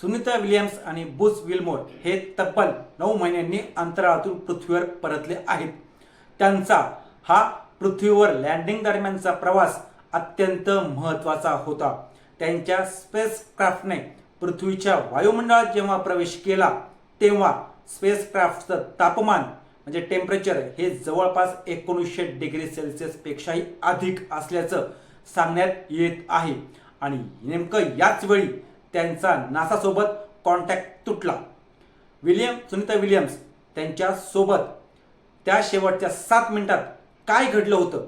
Sunita Williams आणि बुस Wilmore हे तब्बल नऊ महिन्यांनी अंतराळातून पृथ्वीवर परतले आहेत. त्यांचा हा पृथ्वीवर लँडिंग दरम्यानचा प्रवास अत्यंत महत्त्वाचा होता. त्यांच्या स्पेसक्राफ्टने पृथ्वीच्या वायुमंडळात जेव्हा प्रवेश केला तेव्हा स्पेसक्राफ्टचं तापमान म्हणजे टेम्परेचर हे जवळपास एकोणीसशे डिग्री सेल्सिअसपेक्षाही अधिक असल्याचं सांगण्यात येत आहे. आणि नेमकं याच वेळी त्यांचा नासासोबत कॉन्टॅक्ट तुटला. विलियम सुनीता विलियम्स त्यांच्यासोबत त्या शेवटच्या सात मिनिटात काय घडलं होतं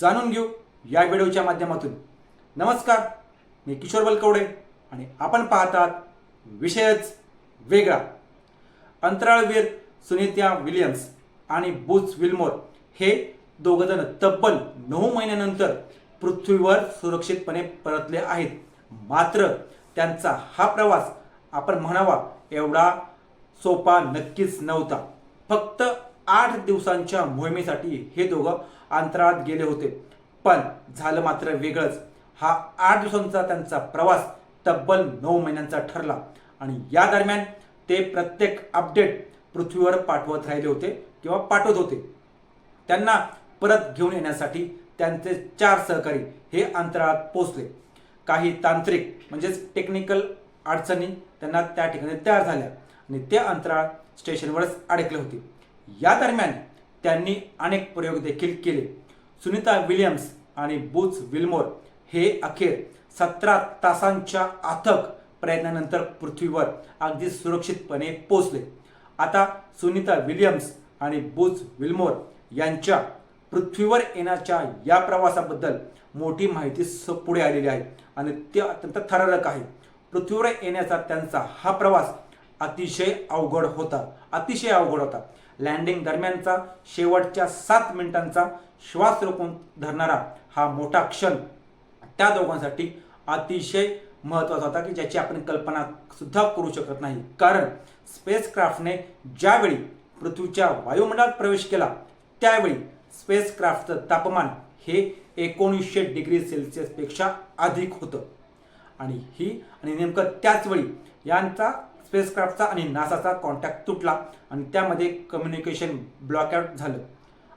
जाणून घेऊ या व्हिडिओच्या माध्यमातून. नमस्कार मी किशोर बलकवडे आणि आपण पाहतात विषयच वेगळा. अंतराळवीर सुनीता विलियम्स आणि बुच विल्मोर हे दोघंजण तब्बल नऊ महिन्यानंतर पृथ्वीवर सुरक्षितपणे परतले आहेत. मात्र त्यांचा हा प्रवास आपण म्हणावा एवढा सोपा नक्कीच नव्हता. फक्त आठ दिवसांच्या मोहिमेसाठी हे दोघं अंतराळात गेले होते. पण झालं मात्र वेगळंच. हा आठ दिवसांचा त्यांचा प्रवास तब्बल नऊ महिन्यांचा ठरला आणि या दरम्यान ते प्रत्येक अपडेट पृथ्वीवर पाठवत राहिले होते किंवा पाठवत होते. त्यांना परत घेऊन येण्यासाठी त्यांचे चार सहकारी हे अंतराळात पोचले काही तांत्रिक म्हणजेच टेक्निकल अडचणी त्यांना त्या ठिकाणी तयार झाल्या. आणि ते अंतराळ स्टेशनवरच अडकले होते. या दरम्यान त्यांनी अनेक प्रयोग देखील केले. सुनीता विलियम्स आणि बुच विल्मोर हे अखेर सतरा तासांच्या अथक प्रयत्नानंतर पृथ्वीवर अगदी सुरक्षितपणे पोचले आता सुनीता विलियम्स आणि बुच विल्मोर यांच्या पृथ्वीवर येण्याच्या या प्रवासाबद्दल मोठी माहिती स- पुढे आलेली आहे. आणि ते अत्यंत थरारक आहे. पृथ्वीवर येण्याचा त्यांचा हा प्रवास अतिशय अवघड होता. अतिशय अवघड होता. लँडिंग दरम्यानचा शेवटच्या सात मिनिटांचा श्वास रोखून धरणारा हा मोठा क्षण त्या दोघांसाठी अतिशय महत्त्वाचा होता की ज्याची आपण कल्पना सुद्धा करू शकत नाही. कारण स्पेसक्राफ्टने ज्यावेळी पृथ्वीच्या वायुमंडळात प्रवेश केला त्यावेळी स्पेसक्राफ्टचं तापमान हे एकोणीसशे डिग्री सेल्सिअसपेक्षा अधिक होतं. आणि ही आणि नेमकं त्याचवेळी यांचा स्पेसक्राफ्टचा आणि नासाचा कॉन्टॅक्ट तुटला आणि त्यामध्ये कम्युनिकेशन ब्लॉकआउट झालं.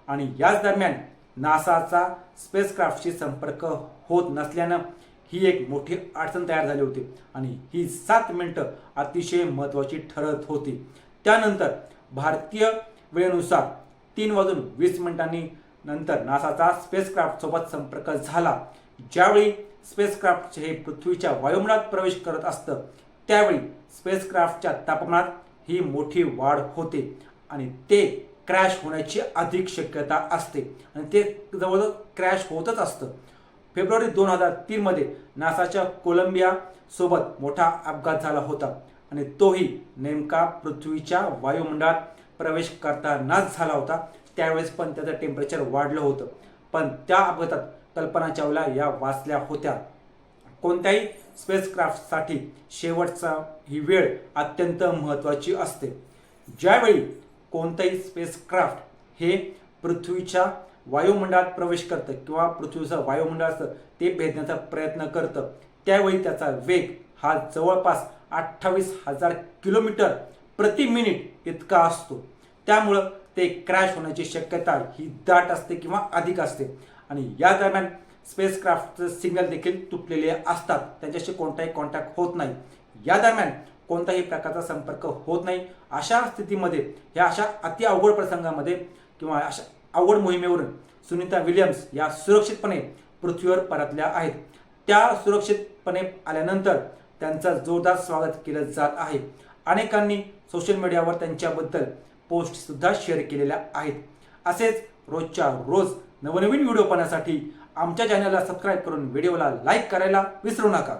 आणि याच दरम्यान नासाचा स्पेसक्राफ्टशी संपर्क होत नसल्यानं ही एक मोठी अडचण तयार झाली होती. आणि ही सात मिनटं अतिशय महत्त्वाची ठरत होती. त्यानंतर भारतीय वेळेनुसार तीन वाजून वीस मिनिटांनी नंतर नासाचा स्पेसक्राफ्टसोबत संपर्क झाला. ज्यावेळी स्पेसक्राफ्ट हे पृथ्वीच्या वायुमंडळात प्रवेश करत असतं त्यावेळी स्पेसक्राफ्टच्या तापमानात ही मोठी वाढ होते आणि ते क्रॅश होण्याची अधिक शक्यता असते आणि ते जवळजवळ क्रॅश होतच असतं. फेब्रुवारी दोन हजार तीनमध्ये नासाच्या कोलंबिया सोबत मोठा अपघात झाला होता आणि तोही नेमका पृथ्वीच्या वायुमंडळात प्रवेश करतानाच झाला होता. त्यावेळेस पण त्याचं टेम्परेचर वाढलं होतं. पण त्या अपघातात कल्पना चावला या वाचल्या होत्या. कोणत्याही स्पेसक्राफ्टसाठी शेवटचा ही वेळ अत्यंत महत्त्वाची असते. ज्यावेळी कोणतंही स्पेसक्राफ्ट हे पृथ्वीच्या वायुमंडळात प्रवेश करतं किंवा पृथ्वीचं वायुमंडळ असतं ते भेदण्याचा प्रयत्न करतं. त्यावेळी त्याचा वेग हा जवळपास अठ्ठावीस हजार किलोमीटर प्रति मिनिट इतका असतो. त्यामुळं ते क्रॅश होण्याची शक्यता ही दाट असते किंवा अधिक असते. आणि या दरम्यान स्पेसक्राफ्टचं सिग्नल देखील तुटलेले असतात. त्यांच्याशी कोणताही कॉन्टॅक्ट होत नाही. या दरम्यान कोणत्याही प्रकारचा संपर्क होत नाही. अशा स्थितीमध्ये ह्या अशा अति अवघड प्रसंगामध्ये किंवा अशा अवघड मोहिमेवरून सुनीता विलियम्स या सुरक्षितपणे पृथ्वीवर परतल्या आहेत. त्या सुरक्षितपणे आल्यानंतर त्यांचं जोरदार स्वागत केलं जात आहे. अनेकांनी सोशल मीडियावर त्यांच्याबद्दल पोस्टसुद्धा शेअर केलेल्या आहेत. असेच रोजच्या रोज नवनवीन व्हिडिओ पाहण्यासाठी आमच्या चॅनलला सबस्क्राईब करून व्हिडिओला लाईक करायला विसरू नका.